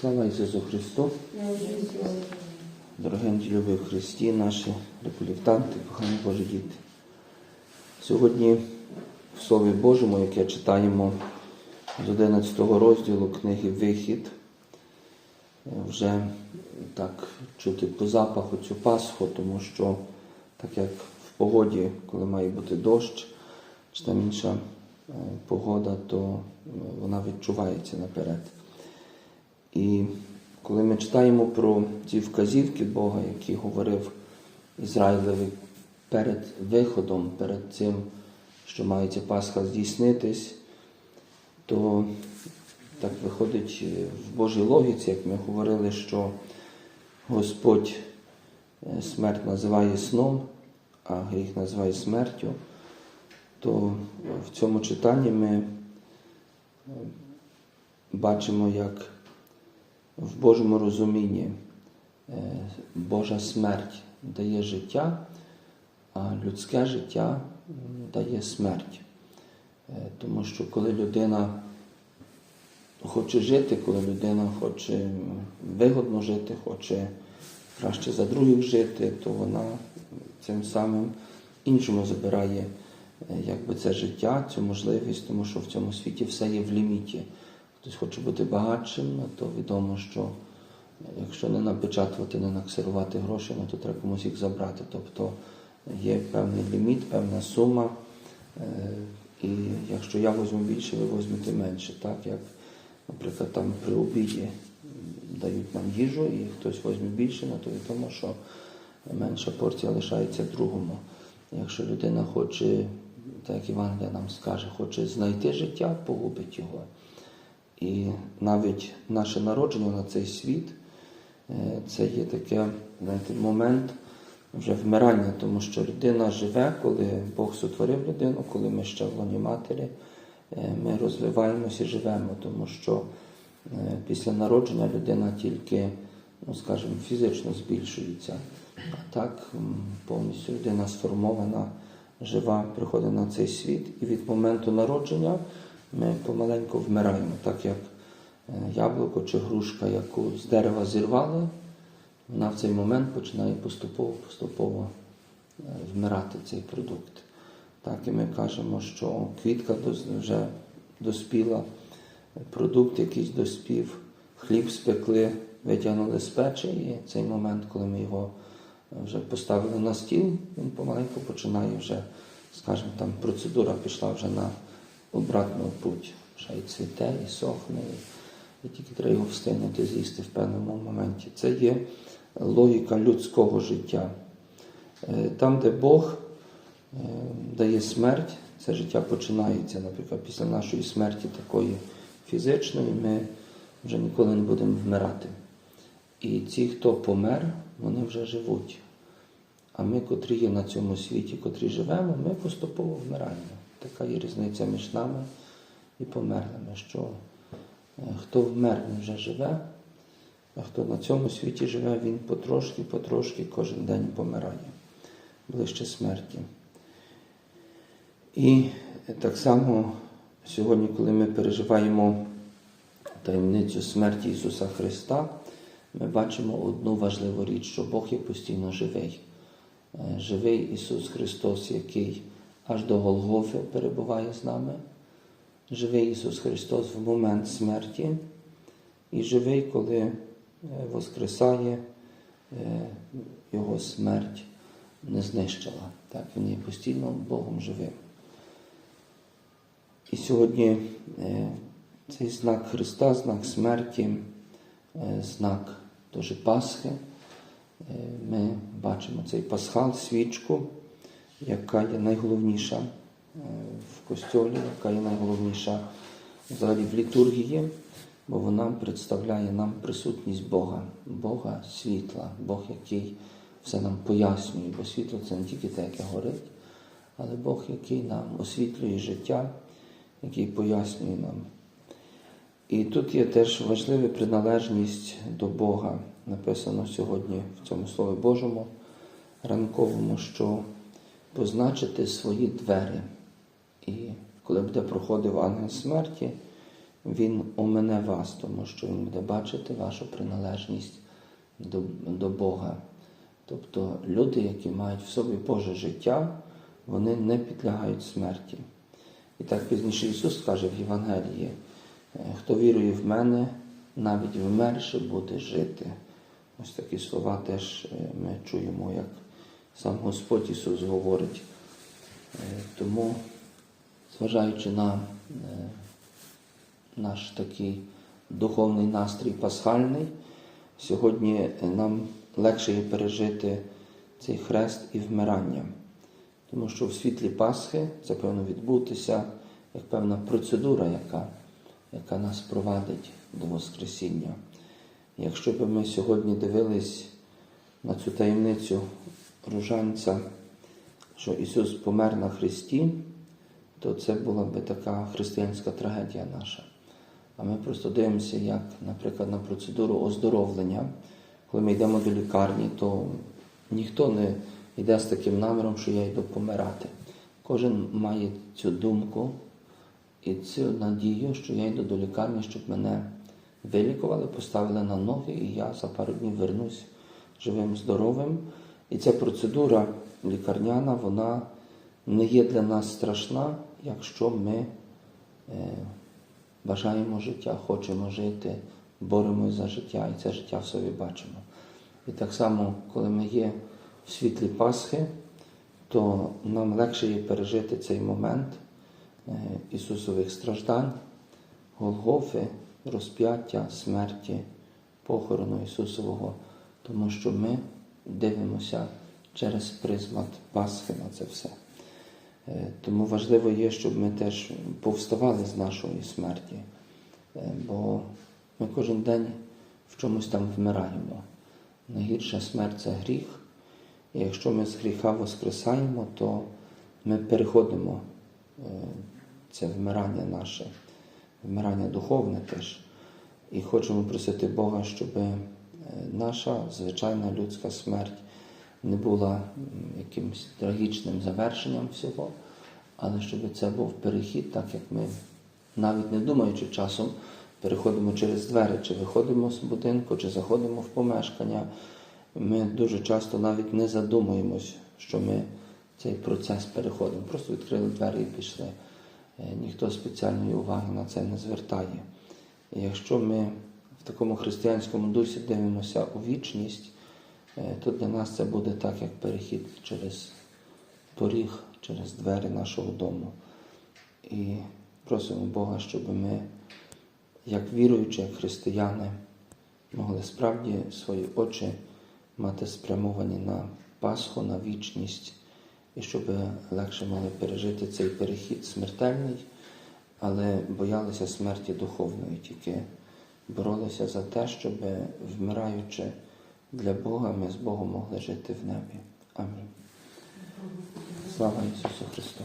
Слава Ісусу Христу! Дорогенькі любі Христі, наші реполітанти, кохані Божі діти. Сьогодні в Слові Божому, яке читаємо з 11 розділу книги Вихід, вже так чути по запаху цю Пасху, тому що так як в погоді, коли має бути дощ, чи там інша е, погода, то е, вона відчувається наперед. І коли ми читаємо про ці вказівки Бога, які говорив Ізраїлеві перед виходом, перед цим, що має Пасха здійснитись, то так виходить в Божій логіці, як ми говорили, що Господь е, смерть називає сном, а гріх називає смертю, то в цьому читанні ми е, бачимо, як в Божому розумінні е, Божа смерть дає життя, а людське життя дає смерть. Е, Тому що коли людина хоче жити, коли людина хоче вигодно жити, хоче краще за других жити, то вона цим самим іншому забирає е, якби це життя, цю можливість, тому що в цьому світі все є в ліміті. Хтось хоче бути багатшим, то відомо, що якщо не напечатувати, не наксирувати гроші, то треба комусь їх забрати. Тобто є певний ліміт, певна сума. е, І якщо я візьму більше, ви візьмете менше. Так? Як, наприклад, там при обіді дають нам їжу, і хтось візьме більше, ну, то відомо, що менша порція лишається другому. Якщо людина хоче, так як Івангелія нам скаже, хоче знайти життя, погубить його. І навіть наше народження на цей світ е, це є таке знаєте, момент вже вмирання, тому що людина живе, коли Бог сотворив людину, коли ми ще в лоні матері, е, ми розвиваємося і живемо, тому що е, після народження людина тільки, ну скажімо, фізично збільшується. А так повністю людина сформована, жива, приходить на цей світ, і від моменту народження ми помаленьку вмираємо, так як е, яблуко чи грушка, яку з дерева зірвали, вона в цей момент починає поступово-поступово е, вмирати цей продукт. Так і ми кажемо, що квітка вже доспіла, продукт якийсь доспів, хліб спекли, витягнули з печі, і цей момент, коли ми його е, вже поставили на стіл, він помаленьку починає вже, скажімо, там процедура пішла вже на обратну путь. Ще й цвіте, і сохне, і, і тільки треба його встигнути з'їсти в певному моменті. Це є логіка людського життя. Е, Там, де Бог е, дає смерть, це життя починається, наприклад, після нашої смерті такої фізичної, ми вже ніколи не будемо вмирати. І ті, хто помер, вони вже живуть. А ми, котрі є на цьому світі, котрі живемо, ми поступово вмираємо. Така є різниця між нами і померлими, що е, хто вмер, він вже живе, а хто на цьому світі живе, він потрошки, потрошки кожен день помирає ближче смерті. І так само сьогодні, коли ми переживаємо таємницю смерті Ісуса Христа, ми бачимо одну важливу річ, що Бог є постійно живий. Е, Живий Ісус Христос, який аж до Голгофи перебуває з нами. Живий Ісус Христос в момент смерті і живий, коли е, воскресає, е, Його смерть не знищила. Так, Він є постійно Богом живим. І сьогодні е, цей знак Христа, знак смерті, знак теж Пасхи. Ми бачимо цей пасхал, свічку, яка є найголовніша е, в костьолі, яка є найголовніша взагалі в літургії, бо вона представляє нам присутність Бога, Бога світла, Бог, який все нам пояснює, бо світло це не тільки те, яке горить, але Бог, який нам освітлює життя, який пояснює нам. І тут є теж важлива приналежність до Бога, написано сьогодні в цьому Слові Божому, ранковому, що позначити свої двері. І коли буде проходив ангел смерті, Він умене вас, тому що Він буде бачити вашу приналежність до, до Бога. Тобто люди, які мають в собі Боже життя, вони не підлягають смерті. І так пізніше Ісус каже в Євангелії, «Е, хто вірує в мене, навіть вмерше буде жити. Ось такі слова теж е, ми чуємо, як сам Господь Ісус говорить. Е, Тому, зважаючи на е, наш такий духовний настрій пасхальний, сьогодні нам легше є пережити цей хрест і вмирання. Тому що в світлі Пасхи це повинно відбутися як певна процедура, яка, яка нас провадить до Воскресіння. Якщо б ми сьогодні дивились на цю таємницю ружанця, що Ісус помер на Христі, то це була би така християнська трагедія наша. А ми просто дивимося, як, наприклад, на процедуру оздоровлення. Коли ми йдемо до лікарні, то ніхто не йде з таким наміром, що я йду помирати. Кожен має цю думку і цю надію, що я йду до лікарні, щоб мене вилікували, поставили на ноги, і я за пару днів вернусь живим, здоровим. І ця процедура лікарняна, вона не є для нас страшна, якщо ми е, бажаємо життя, хочемо жити, боремось за життя і це життя в собі бачимо. І так само, коли ми є в світлі Пасхи, то нам легше є пережити цей момент е, Ісусових страждань, Голгофи, розп'яття, смерті, похорону Ісусового, тому що ми дивимося через призмат Пасхи на це все. Е, Тому важливо є, щоб ми теж повставали з нашої смерті, Е, бо ми кожен день в чомусь там вмираємо. Найгірша смерть це гріх. І якщо ми з гріха воскресаємо, то ми переходимо е, це вмирання наше, вмирання духовне теж. І хочемо просити Бога, щоб наша звичайна людська смерть не була якимось трагічним завершенням всього, але щоб це був перехід, так як ми, навіть не думаючи часом, переходимо через двері, чи виходимо з будинку, чи заходимо в помешкання. Ми дуже часто навіть не задумуємось, що ми цей процес переходимо. Просто відкрили двері і пішли. Е, Ніхто спеціальної уваги на це не звертає. І якщо ми такому християнському дусі дивимося у вічність, е, то для нас це буде так, як перехід через поріг, через двері нашого дому. І просимо Бога, щоб ми, як віруючі, як християни, могли справді свої очі мати спрямовані на Пасху, на вічність, і щоб легше могли пережити цей перехід смертельний, але боялися смерті духовної, тільки боролися за те, щоб вмираючи для Бога, ми з Богом могли жити в небі. Амінь. Слава Ісусу Христу!